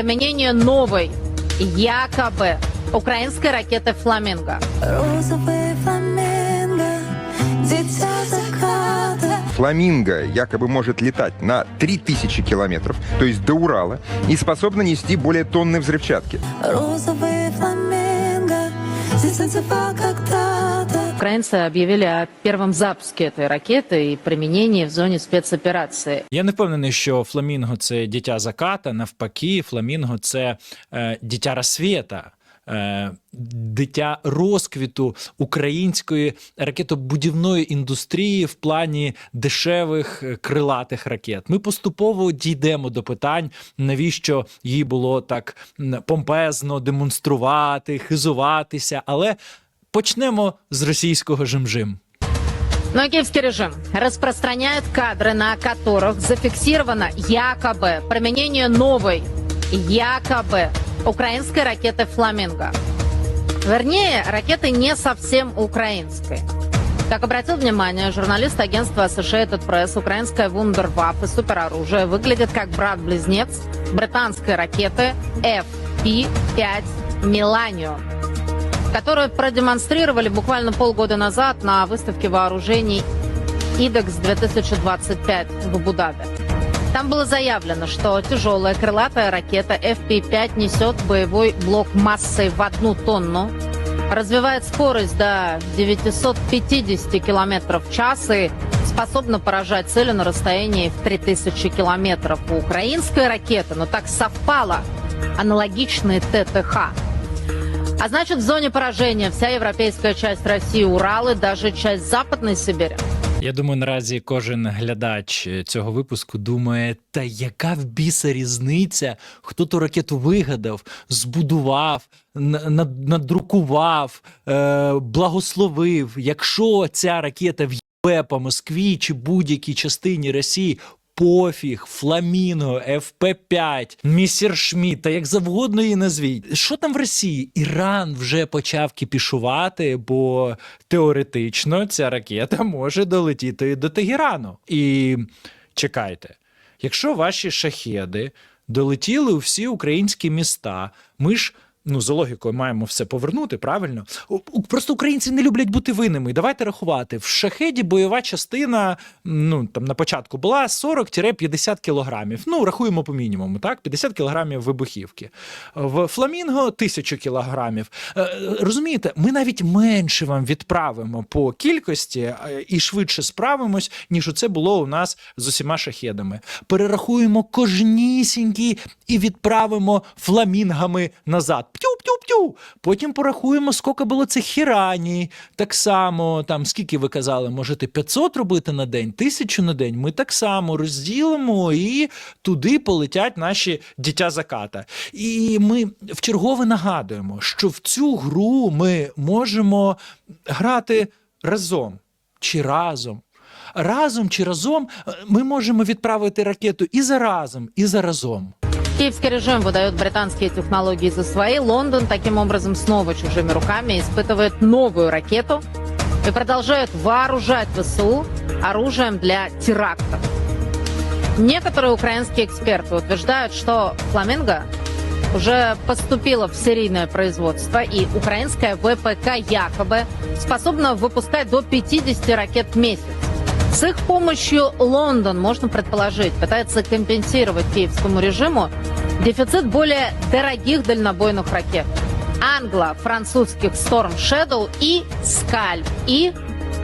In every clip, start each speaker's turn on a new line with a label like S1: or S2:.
S1: применение новой, якобы, украинской ракеты «Фламинго».
S2: Розовые фламинго, дитя заката.
S3: Фламинго якобы может летать на 3000 километров, то есть до Урала, и способна нести более тонны взрывчатки.
S2: Розовые фламинго, здесь танцевал когда-то.
S1: Украинцы объявили о первом запуске этой ракеты и применении в зоне спецоперации.
S4: Я не впевнений, що фламінго це дитя заката. Навпаки, фламінго це е, дитя розсвіта. е, Дитя розквіту української ракетобудівної індустрії в плані дешевих е, крилатих ракет. Ми поступово дійдемо до питань, навіщо їй було так м, помпезно демонструвати, хизуватися. Але почнемо з російського жим-жим.
S1: Но киевский режим распространяет кадры, на которых зафиксировано якобы применение новой, якобы украинской ракеты «Фламинго». Вернее, ракеты не совсем украинской. Как обратил внимание журналист агентства Associated Press, украинская вундерваффе супероружие выглядит как брат-близнец британской ракеты FP-5 «Миланио», которую продемонстрировали буквально полгода назад на выставке вооружений IDEX 2025 в Абу-Даби. Там было заявлено, что тяжелая крылатая ракета FP-5 несет боевой блок массой в одну тонну, развивает скорость до 950 км в час и способна поражать цели на расстоянии в 3000 километров. У украинской ракеты, но так совпало, аналогичные ТТХ. А значит, в зоне поражения вся европейская часть России, Урал и даже часть Западной Сибири.
S4: Я думаю, наразі кожен глядач е, цього випуску думає: та яка в біса різниця, хто ту ракету вигадав, збудував, на- на- надрукував, е, благословив. Якщо ця ракета в'єбе по Москві чи будь-якій частині Росії. Пофіг, Фламінго, ФП-5, містер Шмідт, та як завгодно її назвіть. Що там в Росії? Іран вже почав кіпішувати, бо теоретично ця ракета може долетіти до Тегерану. І чекайте, якщо ваші шахеди долетіли у всі українські міста, ми ж. Ну, за логікою маємо все повернути, правильно? Просто українці не люблять бути винними. Давайте рахувати. В шахеді бойова частина ну, там, на початку була 40-50 кілограмів. Ну, рахуємо по мінімуму, так? 50 кілограмів вибухівки. В Фламінго 1000 кілограмів. Е, Розумієте, ми навіть менше вам відправимо по кількості е, і швидше справимось, ніж оце було у нас з усіма шахедами. Перерахуємо кожнісінькі і відправимо фламінгами назад. П'ю-п'ю-п'ю. Потім порахуємо, скільки було цих хірані. Так само, там скільки ви казали, можете 500 робити на день, 1000 на день. Ми так само розділимо і туди полетять наші дитя заката. І ми в чергове нагадуємо, що в цю гру ми можемо грати разом чи разом. Разом чи разом е, ми можемо відправити ракету і за разом, і за разом.
S1: Киевский режим выдает британские технологии за свои. Лондон таким образом снова чужими руками испытывает новую ракету и продолжает вооружать ВСУ оружием для терактов. Некоторые украинские эксперты утверждают, что «Фламинго» уже поступила в серийное производство, и украинская ВПК якобы способна выпускать до 50 ракет в месяц. С их помощью Лондон, можно предположить, пытается компенсировать киевскому режиму дефицит более дорогих дальнобойных ракет. Англо-французских Storm Shadow и Скальп, и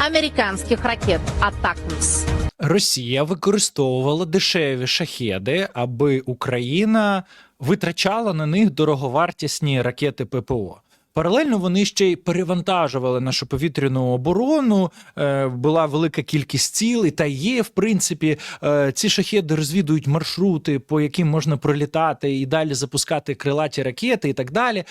S1: американских ракет Атакмс.
S4: Росія використовувала дешеві шахеди, аби Україна витрачала на них дороговартісні ракети ППО. Паралельно вони ще й перевантажували нашу повітряну оборону. е, Була велика кількість цілей, та є, в принципі, е, ці шахеди розвідують маршрути, по яким можна пролітати і далі запускати крилаті ракети і так далі.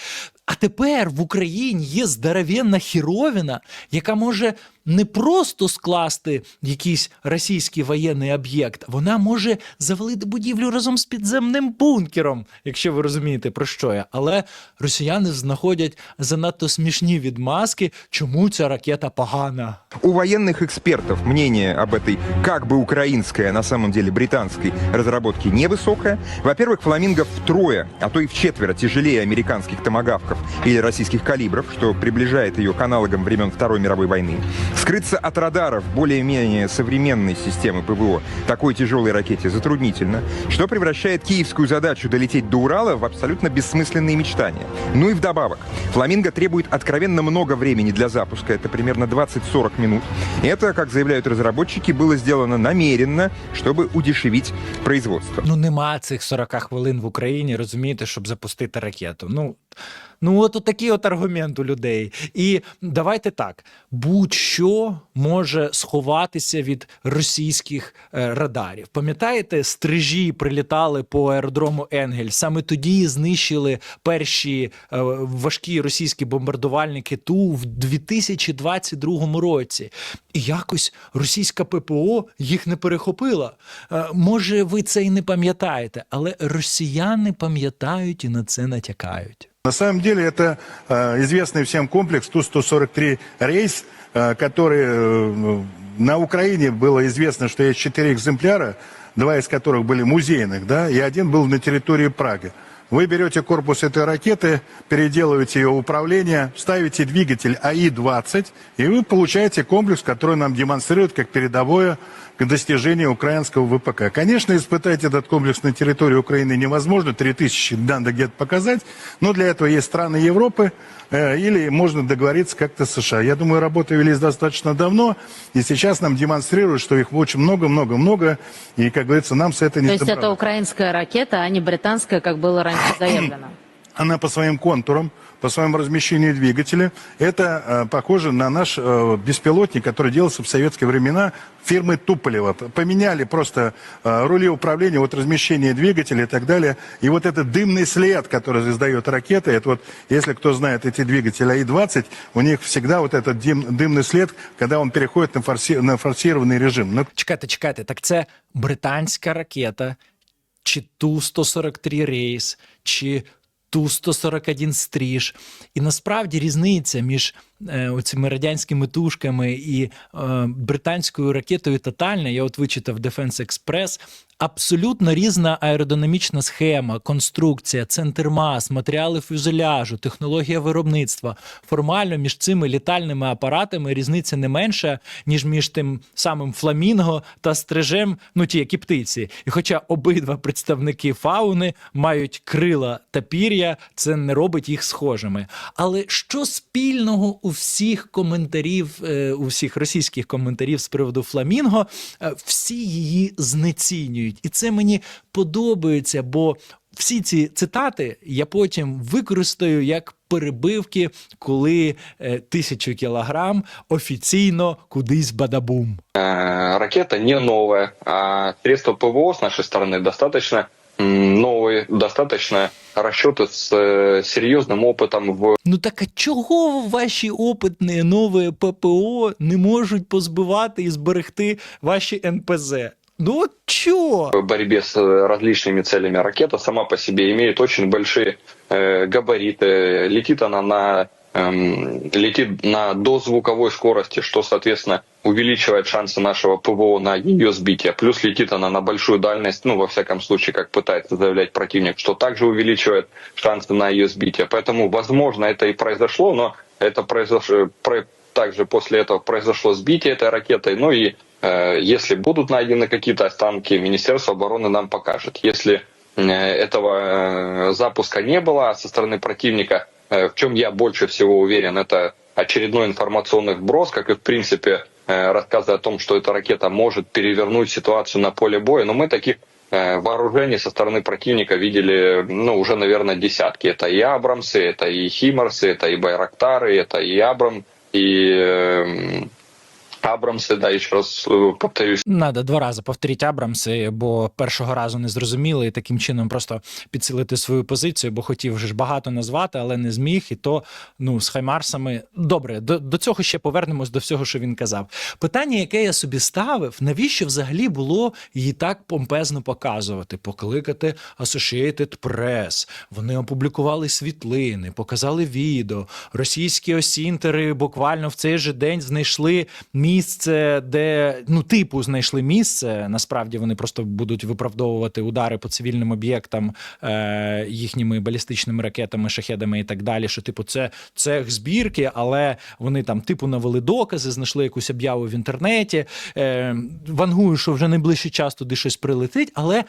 S4: А тепер в Україні є здоровенна хіровіна, яка може не просто скласти якийсь російський воєнний об'єкт, вона може завалити будівлю разом з підземним бункером, якщо ви розумієте про що я. Але росіяни знаходять занадто смішні відмазки, чому ця ракета погана.
S3: У военных экспертов мнение об этой как бы украинской, а на самом деле британской разработке невысокое. Во-первых, фламинго втрое, а то и в четверо тяжелее американских томагавков или российских калибров, что приближает ее к аналогам времен Второй мировой войны. Скрыться от радаров более-менее современной системы ПВО такой тяжелой ракете затруднительно, что превращает киевскую задачу долететь до Урала в абсолютно бессмысленные мечтания. Ну и вдобавок, фламинго требует откровенно много времени для запуска, это примерно 20-40 минут. Это, как заявляют разработчики, было сделано намеренно, чтобы удешевить производство.
S4: Ну нема цих 40 хвилин в Україні, розумієте, щоб запустити ракету. Ну, ну от такий от аргумент у людей. І давайте так: будь-що може сховатися від російських е, радарів. Пам'ятаєте, стрижі прилітали по аеродрому Енгель. Саме тоді знищили перші е, важкі російські бомбардувальники Ту в 2022 році. І якось російська ППО їх не перехопила. Е, Може, ви це і не пам'ятаєте, але росіяни пам'ятають і на це натякають.
S5: На самом деле это э, известный всем комплекс Ту-143 рейс, э, который э, на Украине было известно, что есть четыре экземпляра, два из которых были музейных, да, и один был на территории Праги. Вы берете корпус этой ракеты, переделываете ее управление, ставите двигатель АИ-20, и вы получаете комплекс, который нам демонстрирует как передовое к достижению украинского ВПК. Конечно, испытать этот комплекс на территории Украины невозможно, 3000 надо где-то показать, но для этого есть страны Европы, э, или можно договориться как-то с США. Я думаю, работы велись достаточно давно, и сейчас нам демонстрируют, что их очень много-много-много, и, как говорится, нам с этой
S1: То
S5: не
S1: есть это украинская ракета, а не британская, как было раньше заявлено.
S5: Она по своим контурам, по своему размещению двигателя, это э, похоже на наш э, беспилотник, который делался в советские времена фирмы Туполева. Поменяли просто э, рули управления, вот размещение двигателя и так далее. И вот этот дымный след, который издает ракета, это вот, если кто знает эти двигатели АИ-20, у них всегда вот этот дым- дымный след, когда он переходит на, форси- на форсированный режим. Ну,
S4: Чекайте, чекайте, так це британська ракета, чи Ту-143 рейс, чи Ту-141 стріж. І насправді різниця між оцими радянськими тушками і е, британською ракетою тотальна. Я от вичитав Defense Express. Абсолютно різна аеродинамічна схема, конструкція, центр мас, матеріали фюзеляжу, технологія виробництва. Формально між цими літальними апаратами різниця не менша, ніж між тим самим фламінго та стрижем, ну ті, які птиці. І хоча обидва представники фауни мають крила та пір'я, це не робить їх схожими. Але що спільного у всіх коментарів, е, у всіх російських коментарів з приводу фламінго, е, всі її знецінюють. І це мені подобається, бо всі ці цитати я потім використаю як перебивки, коли е, тисячу кілограм офіційно кудись бадабум.
S6: Ракета не новая, а средства ПВО с нашей стороны достаточно м, новые, достаточно расчеты с э, серьезным опытом в
S4: Ну так а чого ваші опитні нові ППО не можуть позбивати і зберегти ваші НПЗ? Ну от чого?
S6: борьбе с э, различными целями. Ракета сама по себе имеет очень большие э, габариты. Летит она на эм, летит на дозвуковой скорости, что, соответственно, увеличивает шансы нашего ПВО на ее сбитие. Плюс летит она на большую дальность, ну, во всяком случае, как пытается заявлять противник, что также увеличивает шансы на ее сбитие. Поэтому, возможно, это и произошло, но это произошло, про- также после этого произошло сбитие этой ракетой. Ну и э, если будут найдены какие-то останки, Министерство обороны нам покажет. Если э, этого э, запуска не было со стороны противника, в чем я больше всего уверен, это очередной информационный вброс, как и в принципе э, рассказы о том, что эта ракета может перевернуть ситуацию на поле боя. Но мы таких э, вооружений со стороны противника видели, ну, уже, наверное, десятки. Это и Абрамсы, это и Химарсы, это и Байрактары, это и Абрам, и, э, Абрамсы, да, еще раз э, повторюсь,
S4: Надо два рази повторити Абрамси, бо першого разу не зрозуміли, і таким чином просто підсилити свою позицію, бо хотів вже ж багато назвати, але не зміг. І то ну з Хаймарсами добре. До, до цього ще повернемось до всього, що він казав. Питання, яке я собі ставив, навіщо взагалі було її так помпезно показувати, покликати Associated Press. Вони опублікували світлини, показали відео. Російські осінтери буквально в цей же день знайшли місце, де ну типу знайшли місце. Насправді вони просто будуть виправдовувати удари по цивільним об'єктам е, їхніми балістичними ракетами, шахедами і так далі. Що типу, це цех збірки, але вони там типу навели докази, знайшли якусь об'яву в інтернеті. Е, вангую, що вже найближчий час туди щось прилетить. Але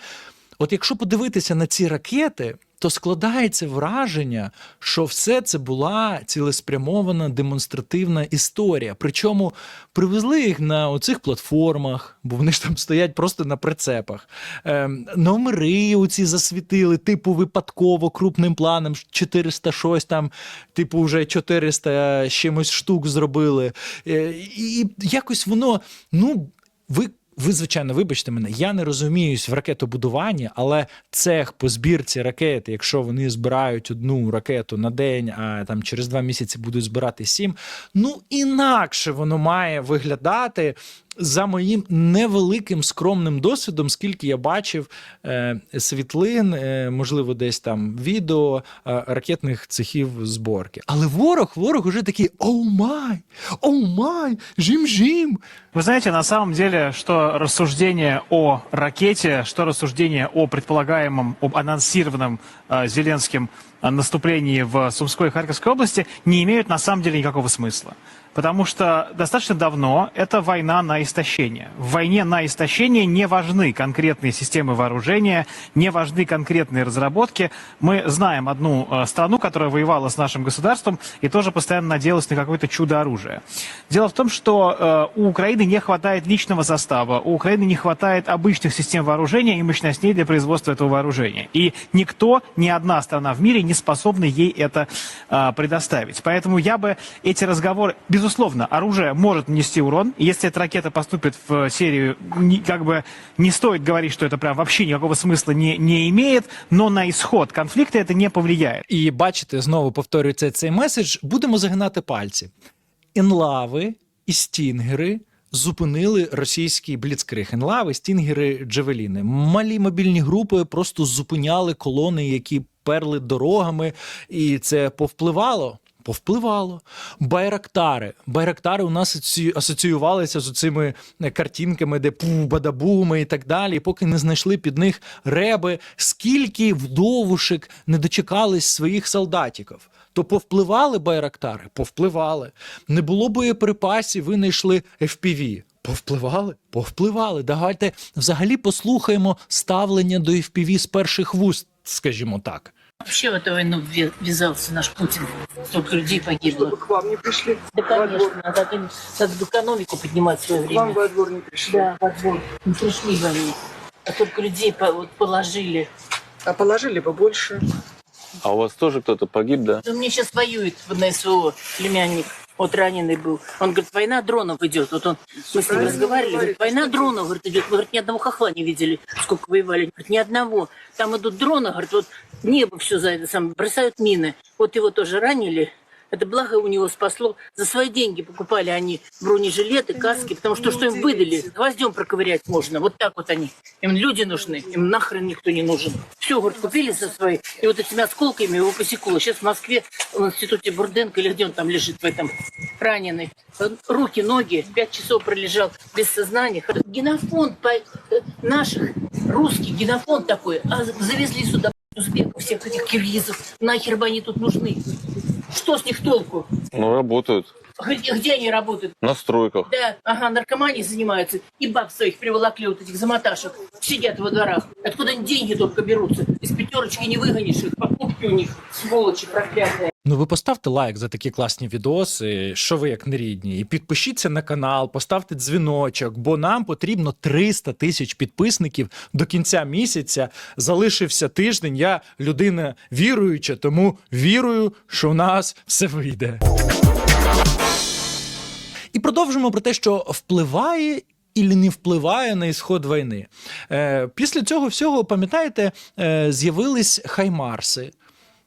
S4: от якщо подивитися на ці ракети, то складається враження, що все це була цілеспрямована демонстративна історія. Причому привезли їх на оцих платформах, бо вони ж там стоять просто на прицепах. Ем, номери оці засвітили, типу випадково крупним планом 400 щось там, типу, вже 400 чимось штук зробили. Е, і якось воно, ну, ви. Ви, звичайно, вибачте мене, я не розуміюсь в ракетобудуванні, але цех по збірці ракет, якщо вони збирають одну ракету на день, а там через два місяці будуть збирати сім, ну інакше воно має виглядати за моїм невеликим скромним досвідом, скільки я бачив е, світлин, е, можливо, десь там відео е, ракетних цехів зборки. Але ворог, ворог уже такий: оу май, оу май, жим-жим.
S7: Вы знаете, на самом деле, что рассуждение о ракете, что рассуждение о предполагаемом, об анонсированном э, Зеленским э, наступлении в Сумской и Харьковской области не имеют на самом деле никакого смысла. Потому что достаточно давно это война на истощение. В войне на истощение не важны конкретные системы вооружения, не важны конкретные разработки. Мы знаем одну э, страну, которая воевала с нашим государством и тоже постоянно надеялась на какое-то чудо оружия. Дело в том, что э, у Украины не хватает личного состава, у Украины не хватает обычных систем вооружения и мощностей для производства этого вооружения. И никто, ни одна страна в мире не способна ей это э, предоставить. Поэтому я бы эти разговоры, безусловно, оружие может нанести урон. И Если эта ракета поступит в серию, не- как бы не стоит говорить, что это прям вообще никакого смысла не, не имеет, но на исход конфликта это не повлияет.
S4: І бачите, знову повторюється цей меседж. Будемо загинати пальці. Інлави і стінгери зупинили російський бліцкриг. Інлави, стінгери, джевеліни. Малі мобільні групи просто зупиняли колони, які перли дорогами, і це повпливало. Повпливало. Байрактари. Байрактари у нас асоціювалися з цими картинками, де пу, бадабуми і так далі. Поки не знайшли під них реби, скільки вдовушек не дочекались своїх солдатиків. То повпливали байрактари? Повпливали. Не було боєприпасів, ви знайшли FPV. Повпливали? Повпливали. Давайте взагалі послухаємо ставлення до FPV з перших вуст, скажімо так.
S8: Вообще в эту войну ввязался наш Путин. Столько людей погибло.
S9: Чтобы к вам не пришли.
S8: Да, конечно, надо, надо экономику поднимать в свое
S9: К вам
S8: время.
S9: во двор не пришли.
S8: Да, во двор. Не пришли бы они. А только людей по- вот положили.
S9: А положили бы больше.
S10: А у вас тоже кто-то погиб, да?
S8: Да мне сейчас воюет на СВО племянник. Вот раненый был. Он говорит, война дронов идет. Вот он, мы с ним
S9: правильно
S8: разговаривали, говорит,
S9: говорит,
S8: война
S9: что-
S8: дронов говорит, идет. Мы, говорит, ни одного хохла не видели, сколько воевали. Говорит, ни одного. Там идут дроны, говорит, вот небо все за это сам бросают мины. Вот его тоже ранили. Это благо у него спасло. За свои деньги покупали они бронежилеты, каски, потому что что им выдали? Гвоздем проковырять можно. Вот так вот они. Им люди нужны, им нахрен никто не нужен. Все, говорит, купили за свои. И вот этими осколками его посекло. Сейчас в Москве, в институте Бурденко, или где он там лежит в этом, раненый. Руки, ноги, пять часов пролежал без сознания. Генофонд э, наших, русский генофонд такой, а завезли сюда узбеков, всех этих киргизов. Нахер бы они тут нужны? Что с них толку?
S10: Ну, работают.
S8: Где, где они работают?
S10: На стройках.
S8: Да, ага, наркоманией занимаются. И баб своих приволокли вот этих заматашек. Сидят во дворах. Откуда они деньги только берутся? Из пятерочки не выгонишь их. Покупки у них, сволочи проклятые.
S4: Ну, ви поставте лайк за такі класні відоси, що ви як нерідні, і підпишіться на канал, поставте дзвіночок, бо нам потрібно 300 тисяч підписників до кінця місяця. Залишився тиждень. Я людина віруюча, тому вірую, що у нас все вийде. І продовжимо про те, що впливає. І не впливає на ісход війни. Е, після цього всього, пам'ятаєте, е, з'явились хаймарси,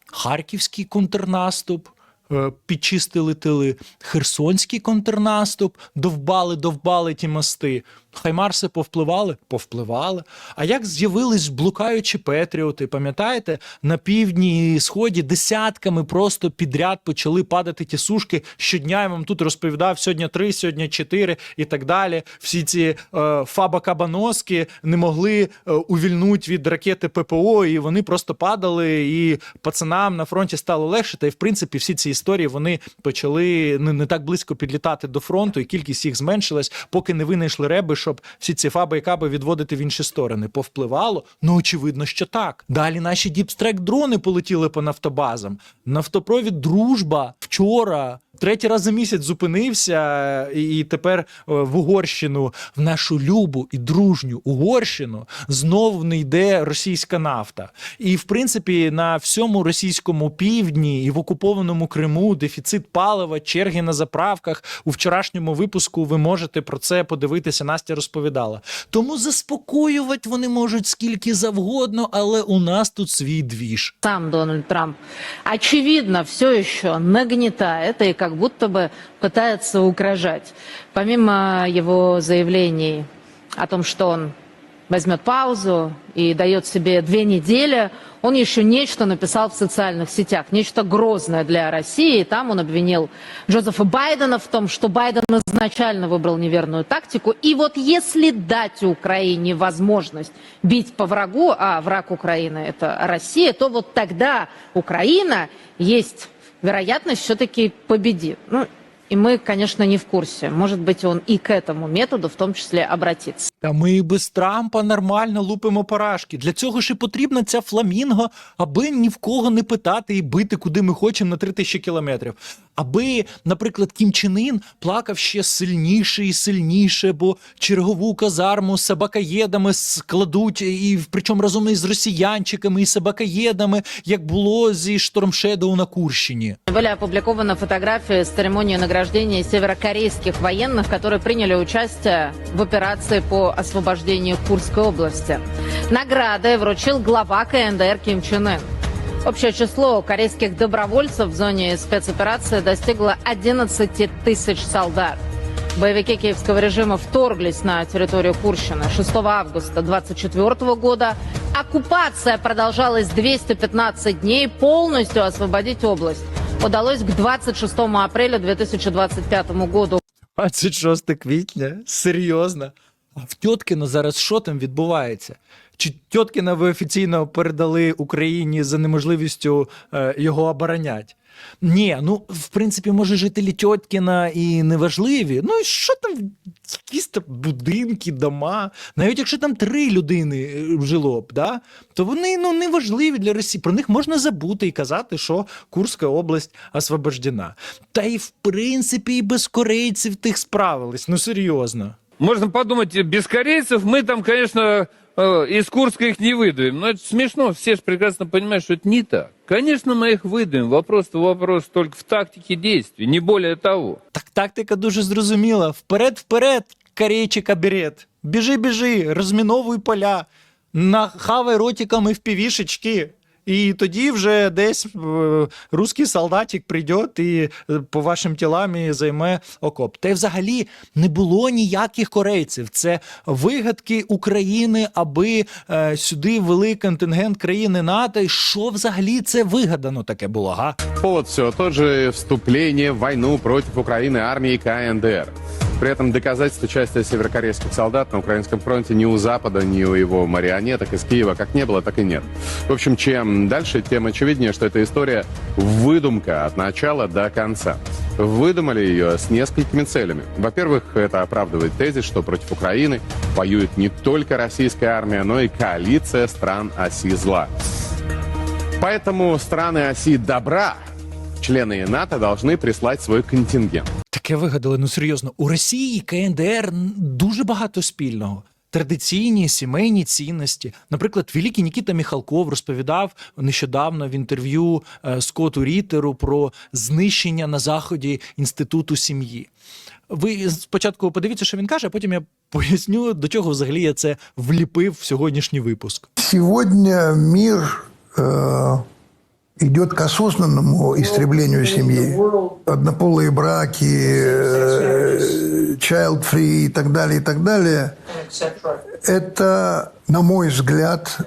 S4: Харківський контрнаступ, е, підчистили тили, Херсонський контрнаступ, довбали, довбали ті мости. Хаймарси повпливали? Повпливали. А як з'явились блукаючі петріоти, пам'ятаєте, на півдні і сході десятками просто підряд почали падати ті сушки. Щодня я вам тут розповідав сьогодні три, сьогодні чотири і так далі. Всі ці е, фаба-кабаноски не могли е, увільнути від ракети ППО, і вони просто падали, і пацанам на фронті стало легше. Та й в принципі всі ці історії вони почали не, не так близько підлітати до фронту, і кількість їх зменшилась, поки не винайшли реби, щоб всі ці фаби і каби відводити в інші сторони. Повпливало? Ну очевидно, що так. Далі наші діпстрек дрони полетіли по нафтобазам. Нафтопровід дружба вчора. Третій раз за місяць зупинився, і і тепер е, в Угорщину, в нашу любу і дружню Угорщину, знову не йде російська нафта. І в принципі на всьому російському півдні і в окупованому Криму дефіцит палива, черги на заправках. У вчорашньому випуску ви можете про це подивитися. Настя розповідала. Тому заспокоювати вони можуть скільки завгодно, але у нас тут свій двіж.
S1: Сам Дональд Трамп, очевидно, все еще нагнітає и як будто би пытается угрожать. Помимо его заявлений о том, что он возьмет паузу и дает себе две недели, он еще нечто написал в социальных сетях, нечто грозное для России. Там он обвинил Джозефа Байдена в том, что Байден изначально выбрал неверную тактику. И вот если дать Украине возможность бить по врагу, а враг Украины это Россия, то вот тогда Украина есть вероятность все-таки победит. Ну, и мы, конечно, не в курсе. Может быть, он и к этому методу в том числе обратится.
S4: Та ми і без Трампа нормально лупимо парашки. Для цього ж і потрібна ця фламінго, аби ні в кого не питати і бити, куди ми хочемо на 3000 кілометрів. Аби, наприклад, Кім Чен Ін плакав ще сильніше і сильніше, бо чергову казарму з собакоєдами складуть, і причому разом із росіянчиками і собакоєдами, як було зі Штормшедоу на Курщині.
S1: Были опубликованы фотографии с церемонии награждения северокорейских военных, которые приняли участие в операции по освобождению Курской области. Награды вручил глава КНДР Ким Чен Ын. Общее число корейских добровольцев в зоне спецоперации достигло 11 тысяч солдат. Боевики киевского режима вторглись на территорию Курщины 6 августа 24 года. Оккупация продолжалась 215 дней. Полностью освободить область удалось к 26 апреля 2025 году.
S4: 26 квітня? Серйозно? А в Тьоткіно зараз що там відбувається? Чи Тьоткіна ви офіційно передали Україні за неможливістю е, його оборонять? Ні, ну в принципі, може, жителі Тьоткіна і неважливі. Ну і що там, якісь там будинки, дома. Навіть якщо там три людини е, жило б, да, то вони ну, не важливі для Росії. Про них можна забути і казати, що Курська область освобождена. Та й в принципі і без корейців тих справились. Ну серйозно.
S11: Можно подумать, без корейцев мы там, конечно, из Курска их не выдавим. Но это смешно, все же прекрасно понимают, что это не так. Конечно, мы их выдавим. Вопрос-то вопрос только в тактике действий, не более того.
S4: Так тактика дуже зрозуміла. Вперед, вперед, корейчика берет. Біжи, біжи, розміновуй поля, нахавай ротиками в півішечки. І тоді вже десь е, русський солдатик прийде і е, по вашим тілам і займе окоп. Та й взагалі не було ніяких корейців. Це вигадки України, аби е, сюди ввели контингент країни НАТО. Що взагалі це вигадано таке було? Га?
S12: Повод все тот же вступление в войну против Украины армии КНДР. При этом доказательств участия северокорейских солдат на украинском фронте ни у Запада, ни у его марионеток из Киева как не было, так и нет. В общем, чем дальше, тем очевиднее, что эта история выдумка от начала до конца. Выдумали ее с несколькими целями. Во-первых, это оправдывает тезис, что против Украины воюет не только российская армия, но и коалиция стран оси зла. Поэтому страны оси добра, члены НАТО, должны прислать свой контингент.
S4: Таке вигадали, ну серйозно. У Росії і КНДР н- дуже багато спільного. традиційні сімейні цінності. Наприклад, великий Нікіта Міхалков розповідав нещодавно в інтерв'ю е, Скоту Рітеру про знищення на заході інституту сім'ї. Ви спочатку подивіться, що він каже, а потім я поясню, до чого взагалі я це вліпив в сьогоднішній випуск.
S13: Сегодня мир э, идет к осознанному истреблению семьи. Однополые браки, э, child-free и так далее, и так далее. Это, на мой взгляд,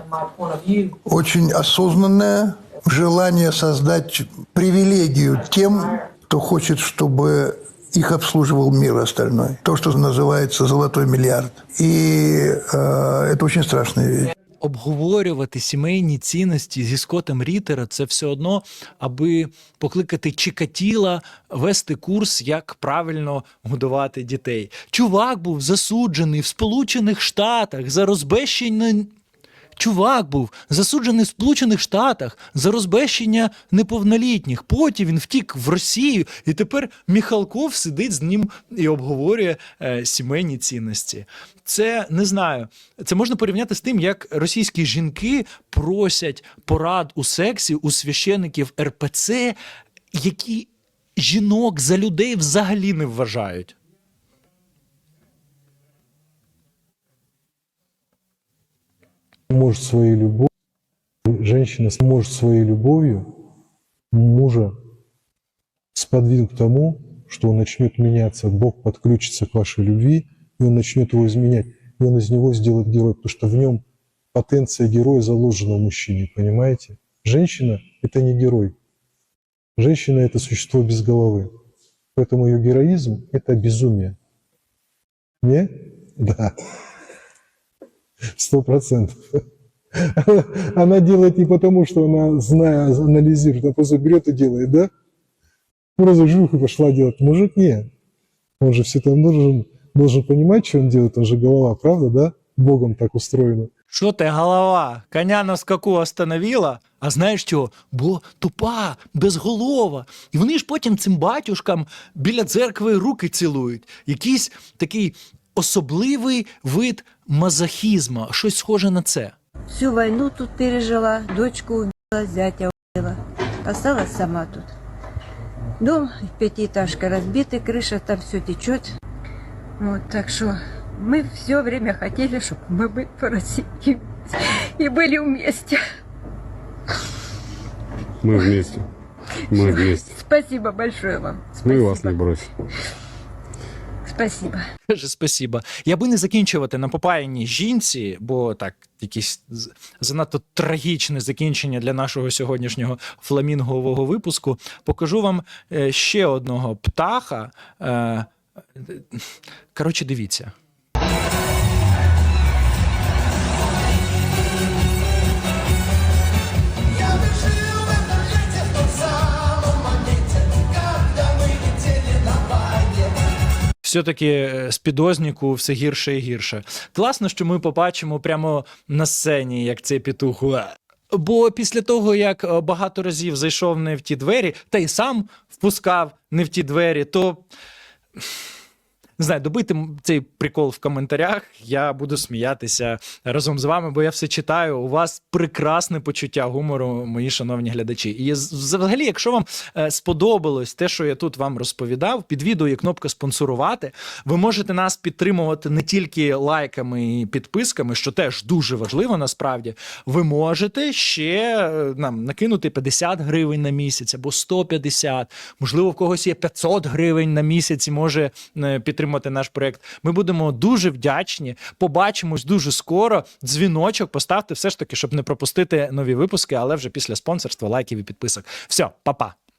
S13: очень осознанное желание создать привилегию тем, кто хочет, чтобы их обслуживал мир остальной. То, что называется золотой миллиард. И э, это очень страшная вещь.
S4: Обговорювати сімейні цінності зі Скотом Рітера це все одно, аби покликати Чикатіла вести курс, як правильно годувати дітей. Чувак був засуджений в Сполучених Штатах за розбещення. Чувак був засуджений в Сполучених Штатах за розбещення неповнолітніх. Потім він втік в Росію, і тепер Міхалков сидить з ним і обговорює е, сімейні цінності. Це не знаю. Це можна порівняти з тим, як російські жінки просять порад у сексі у священиків РПЦ, які жінок за людей взагалі не вважають.
S14: Может своей любовью, женщина может своей любовью мужа сподвинуть к тому, что он начнет меняться, Бог подключится к вашей любви, и он начнет его изменять, и он из него сделает героя, потому что в нем потенция героя заложена в мужчине, понимаете? Женщина – это не герой. Женщина – это существо без головы. Поэтому ее героизм – это безумие. Не? Да. Сто процентов. Она делает не потому, что она, зная, анализирует, а просто берет и делает, да? Просто жух и пошла делать. Мужик нет. Он же все там должен, должен понимать, что он делает. Он же голова, правда, да? Богом так устроено.
S4: Що ти голова? Коня на скаку остановила? А знаєш чого? Бо тупа, безголова. І вони ж потім цим батюшкам біля церкви руки цілують. Якийсь такий особливий вид мазохізму, щось схоже на це.
S2: Всю войну тут пережила, дочку убила, зятя убила. Осталась сама тут. Дом, пятиэтажка разбитый, крыша там все течет. Вот, так что мы все время хотели, чтобы мы были по России и были вместе.
S12: Мы вместе. Мы вместе.
S2: Спасибо большое вам.
S12: Мы вас не бросим.
S2: Спасибо.
S4: Каже, спасіба. Я би не закінчувати на попаяній жінці, бо так, якісь занадто трагічне закінчення для нашого сьогоднішнього фламінгового випуску. Покажу вам е, ще одного птаха. Е, Коротше, дивіться. Все-таки е, з підозніку все гірше і гірше. Класно, що ми побачимо прямо на сцені, як цей петух. Бо після того, як е, багато разів зайшов не в ті двері, та й сам впускав не в ті двері, то не знаю, добити цей прикол в коментарях. Я буду сміятися разом з вами, бо я все читаю. У вас прекрасне почуття гумору, мої шановні глядачі. І взагалі, якщо вам е, сподобалось те, що я тут вам розповідав, під відео є кнопка спонсорувати. Ви можете нас підтримувати не тільки лайками і підписками, що теж дуже важливо насправді. Ви можете ще е, нам накинути 50 гривень на місяць або 150, можливо, в когось є 500 гривень на місяць і може е, підтримати наш проект. Ми будемо дуже вдячні. Побачимось дуже скоро. Дзвіночок поставте все ж таки, щоб не пропустити нові випуски, але вже після спонсорства, лайків і підписок. Все, па-па.